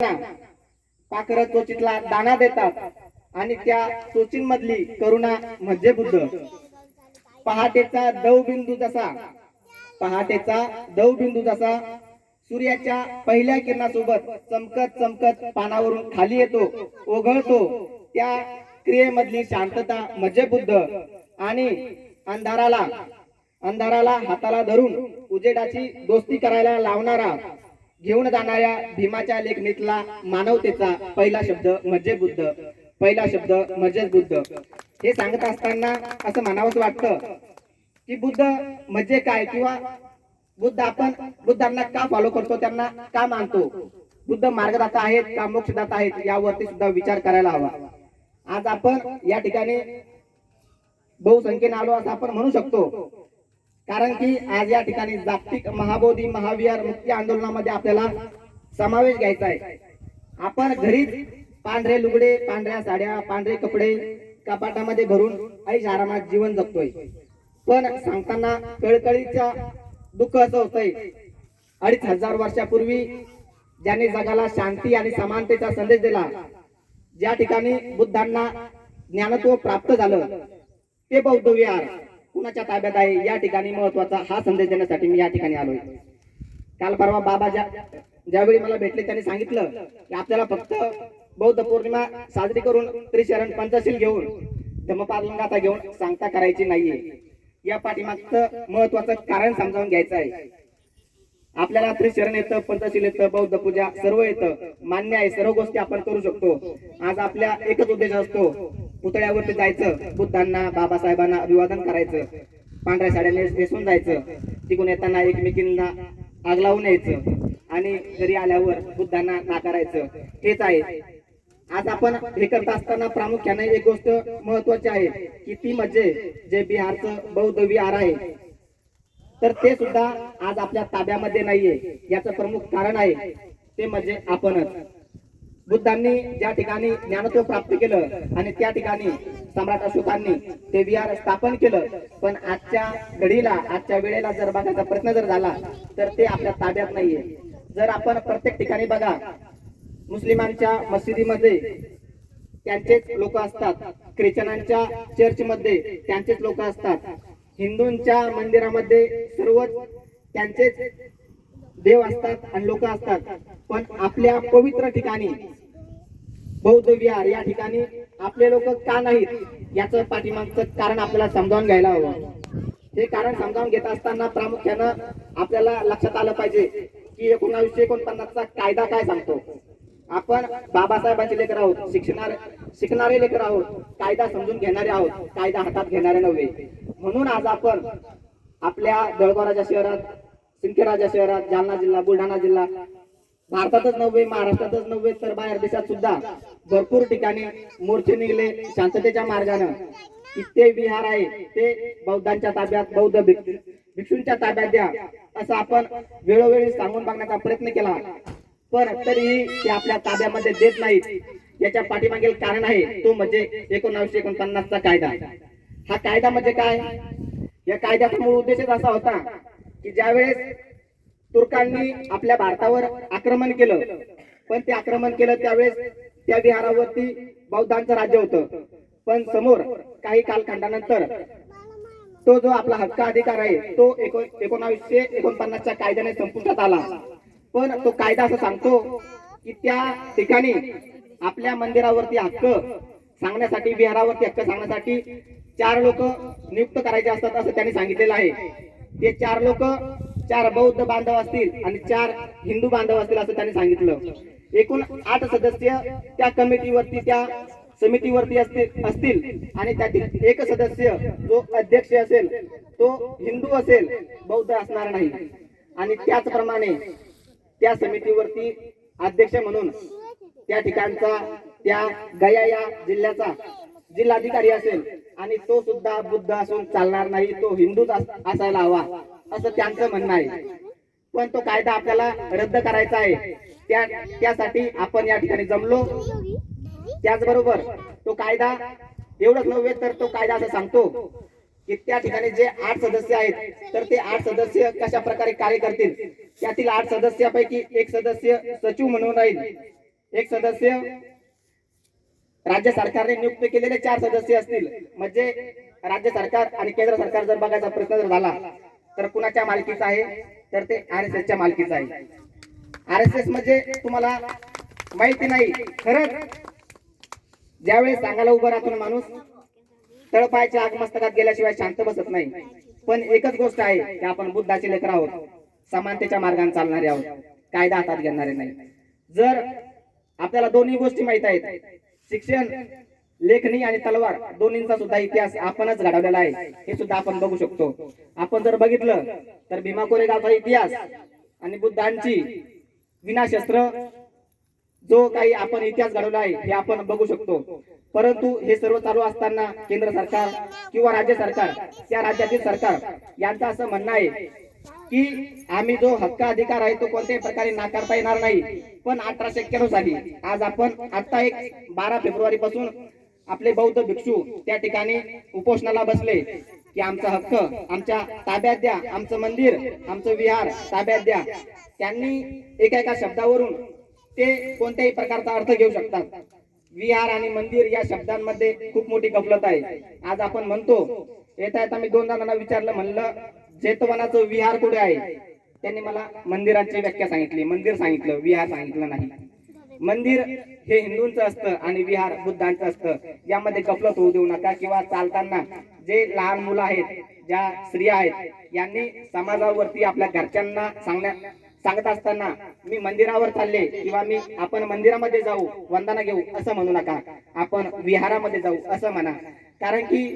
पाखर चोचीतला दाना देतात आणि त्या चोचींमधली करुणा म्हणजे बुद्ध. पहाटेचा दवबिंदू जसा पहाटेचा दवबिंदू जसा सूर्याच्या पहिल्या किरणासोबत चमकत चमकत पानावरून खाली येतो ओघळतो त्या क्रियेमधली शांतता म्हणजे बुद्ध. आणि अंधाराला अंधाराला हाताला धरून उजेडाची दोस्ती करायला लावणारा घेऊन जाणाऱ्या भीमाच्या लेखणीतला मानवतेचा पहिला शब्द म्हणजे बुद्ध. पहिला शब्द म्हणजेच बुद्ध. हे सांगत असताना असं म्हणावंच वाटतं की बुद्ध म्हणजे काय किंवा बुद्ध आपण बुद्धांना का फॉलो करतो त्यांना का मानतो? बुद्ध मार्गदाता आहेत का मोक्षदाता आहेत यावरती सुद्धा विचार करायला हवा. आज आपण या ठिकाणी बहुसंख्येने आलो असं आपण म्हणू शकतो. कारण की आज या ठिकाणी जागतिक महाबोधी महाविहार मुक्ती आंदोलनामध्ये आपल्याला समावेश घ्यायचा आहे. आपण घरीच पांढरे लुगडे पांढऱ्या साड्या पांढरे कपडे कपाटामध्ये भरून ऐश आरामात जीवन जगतोय. पण सांगताना कळकळीच्या दुःख असं होतंय. अडीच हजार वर्षापूर्वी ज्यांनी जगाला शांती आणि समानतेचा संदेश दिला ज्या ठिकाणी बुद्धांना ज्ञानत्व प्राप्त झालं ते बौद्ध विहार. कुणाच्या ताब्यात आहे? या ठिकाणी महत्त्वाचा हा संदेश देण्यासाठी मी या ठिकाणी आलोय. काल परवा बाबा ज्या ज्यावेळी मला भेटले त्यांनी सांगितलं की आपल्याला फक्त बौद्ध पौर्णिमा साजरी करून त्रिशरण पंचशील घेऊन धमपालंगाचा घेऊन सांगता करायची नाहीये. या पाठीमागचं महत्वाचं कारण समजावून घ्यायचं आहे. आपल्याला त्रिशरण येतं पंचशील येतं बौद्ध पूजा सर्व येतं. मान्य आहे सर्व गोष्टी आपण करू शकतो. आज आपल्या एकच उद्देश असतो पुतळ्यावरती जायचं बुद्धांना बाबासाहेबांना अभिवादन करायचं. पांढऱ्या साड्याने नेसून जायचं. तिकडून येताना एकमेकींना आग लावून यायचं आणि घरी आल्यावर बुद्धांना नाकारायचं हेच आहे. आज आपण हे करत असताना प्रामुख्याने एक गोष्ट महत्वाची आहे की ती म्हणजे जे बिहारचं बौद्ध विहार आहे तर ते सुद्धा आज आपल्या ताब्यामध्ये नाहीये. याचं प्रमुख कारण आहे ते म्हणजे आपणच. बुद्धांनी ज्या ठिकाणी ज्ञानत्व प्राप्त केलं आणि त्या ठिकाणी सम्राट अशोकांनी ते विहार स्थापन केलं पण आजच्या घडीला आजच्या वेळेला जर बघायचा प्रयत्न जर झाला तर ते आपल्या ताब्यात नाहीये. जर आपण प्रत्येक ठिकाणी बघा मुस्लिमांच्या मशिदीमध्ये त्यांचेच लोक असतात ख्रिश्चनांच्या चर्चमध्ये त्यांचेच लोक असतात हिंदूंच्या मंदिरामध्ये सर्वच त्यांचेच देव असतात आणि लोक असतात. पण आपल्या पवित्र ठिकाणी बौद्ध विहार या ठिकाणी आपले लोक का नाहीत याच पाठीमागचं कारण आपल्याला समजावून घ्यायला हवं. हे कारण समजावून घेत असताना प्रामुख्यानं आपल्याला लक्षात आलं पाहिजे की एकोणावीसशे एकोणपन्नासचा कायदा काय सांगतो? आपण बाबासाहेबांचे लेकर आहोत शिक्षणार शिकणारे लेकर आहोत कायदा समजून घेणारे आहोत कायदा हातात घेणारे नव्हे. म्हणून आज आपण आपल्या दळगोराच्या शहरात सिंदखेडराजा शहरात जालना जिल्हा बुलढाणा जिल्हा भारतातच नव्हे महाराष्ट्रातच नव्हे तर बाहेर देशात सुद्धा भरपूर ठिकाणी मोर्चे निघले शांततेच्या मार्गानं. की ते विहार आहे ते बौद्धांच्या ताब्यात बौद्ध भिक्षूंच्या ताब्यात द्या असं आपण वेळोवेळी सांगून बघण्याचा प्रयत्न केला. पण तरीही ते आपल्या ताब्यामध्ये देत नाहीत. याच्या पाठीमागील कारण आहे तो म्हणजे एकोणावीसशे एकोणपन्नासचा कायदा. हा कायदा म्हणजे काय? या कायद्याचा मूळ उद्देशच असा होता की ज्यावेळेस तुर्कांनी आपल्या भारतावर आक्रमण केलं पण ते आक्रमण केलं त्यावेळेस त्या विहारावरती बौद्धांचं राज्य होतं. पण समोर काही कालखंडानंतर तो जो आपला हक्क अधिकार आहे तो एकोणावीसशे एकोणपन्नासच्या कायद्याने संपुष्टात आला. पण तो कायदा असं सांगतो की त्या ठिकाणी आपल्या मंदिरावरती हक्क सांगण्यासाठी विहारावरती हक्क सांगण्यासाठी चार लोक नियुक्त करायचे असतात असं त्यांनी सांगितलेलं आहे. ते चार लोक चार बौद्ध बांधव असतील आणि चार हिंदू बांधव असतील असं त्यांनी सांगितलं. एकूण आठ सदस्य त्या कमिटीवरती त्या समितीवरती असतील असतील. आणि त्यातील एक सदस्य जो अध्यक्ष असेल तो हिंदू असेल बौद्ध असणार नाही. आणि त्याचप्रमाणे त्या समितीवरती अध्यक्ष म्हणून त्या ठिकाणचा त्या गया या जिल्ह्याचा जिल्हाधिकारी असेल आणि तो सुद्धा बुद्ध असून चालणार नाही तो हिंदूच अस- असायला हवा असं त्यांचं म्हणणं आहे. पण तो कायदा आपल्याला रद्द करायचा आहे. त्या त्यासाठी आपण या ठिकाणी जमलो. त्याचबरोबर तो कायदा एवढंच नव्हे तर तो कायदा असं सांगतो की त्या ठिकाणी जे आठ सदस्य आहेत तर ते आठ सदस्य कशा प्रकारे कार्य करतील? त्यातील आठ सदस्यापैकी एक सदस्य सचिव म्हणून राहील. एक सदस्य राज्य सरकारने नियुक्त केलेले चार सदस्य असतील. म्हणजे राज्य सरकार आणि केंद्र सरकार जर बघायचा प्रश्न जर झाला तर कुणाच्या मालकीचा आहे? तर ते आर एस एसच्या मालकीचा आहे. आर एस एस म्हणजे तुम्हाला माहिती नाही खरंच. ज्यावेळेस सांगायला उभं राहतो ना माणूस तळपायच्या आगमस्तकात गेल्याशिवाय शांत बसत नाही. पण एकच गोष्ट आहे की आपण बुद्धाचे लेकर आहोत समानतेच्या मार्गाने चालणारे आहोत. कायदा हातात घेणारे नाही. जर आपल्याला दोन्ही गोष्टी माहीत आहेत शिक्षण लेखणी आणि तलवार दोन्हींचा सुद्धा इतिहास आपणच घडवलेला आहे. हे सुद्धा आपण बघू शकतो. आपण जर बघितलं तर भीमा कोरेगावचा इतिहास आणि बुद्धांची विनाशस्त्र जो काही आपण इतिहास घडवला आहे हे आपण बघू शकतो. परंतु हे सर्व चालू असताना केंद्र सरकार किंवा राज्य सरकार त्या राज्यातील सरकार यांचं असं म्हणणं आहे की आम्ही जो हक्क अधिकार आहे तो कोणत्याही प्रकारे नाकारता येणार नाही. पण अठराशे एक्क्याण्णव साली आज आपण आता एक बारा फेब्रुवारी पासून आपले बौद्ध भिक्षू त्या ठिकाणी उपोषणाला बसले की आमचा हक्क आमच्या ताब्यात द्या आमचं मंदिर आमचं विहार ताब्यात द्या. त्यांनी एका एका शब्दावरून ते कोणत्याही प्रकारचा अर्थ घेऊ शकतात. विहार आणि मंदिर या शब्दांमध्ये खूप मोठी गफलत आहे. आज आपण म्हणतो येता येता मी दोन जणांना विचारलं म्हणलं जेतवनाचं विहार कुठे आहे? त्यांनी मला मंदिराची व्याख्या सांगितली. मंदिर सांगितलं विहार सांगितलं नाही. मंदिर हे हिंदूंचं असतं आणि विहार बुद्धांचं असतं. यामध्ये गफलत होऊ देऊ नका किंवा चालताना जे लहान मुलं आहेत ज्या स्त्रिया आहेत यांनी समाजावरती आपल्या घरच्यांना सांगण्या सांगत असताना मी मंदिरावर चालले किंवा मी आपण मंदिरामध्ये जाऊ वंदना घेऊ असं म्हणू नका. आपण विहारामध्ये जाऊ असं म्हणा. कारण की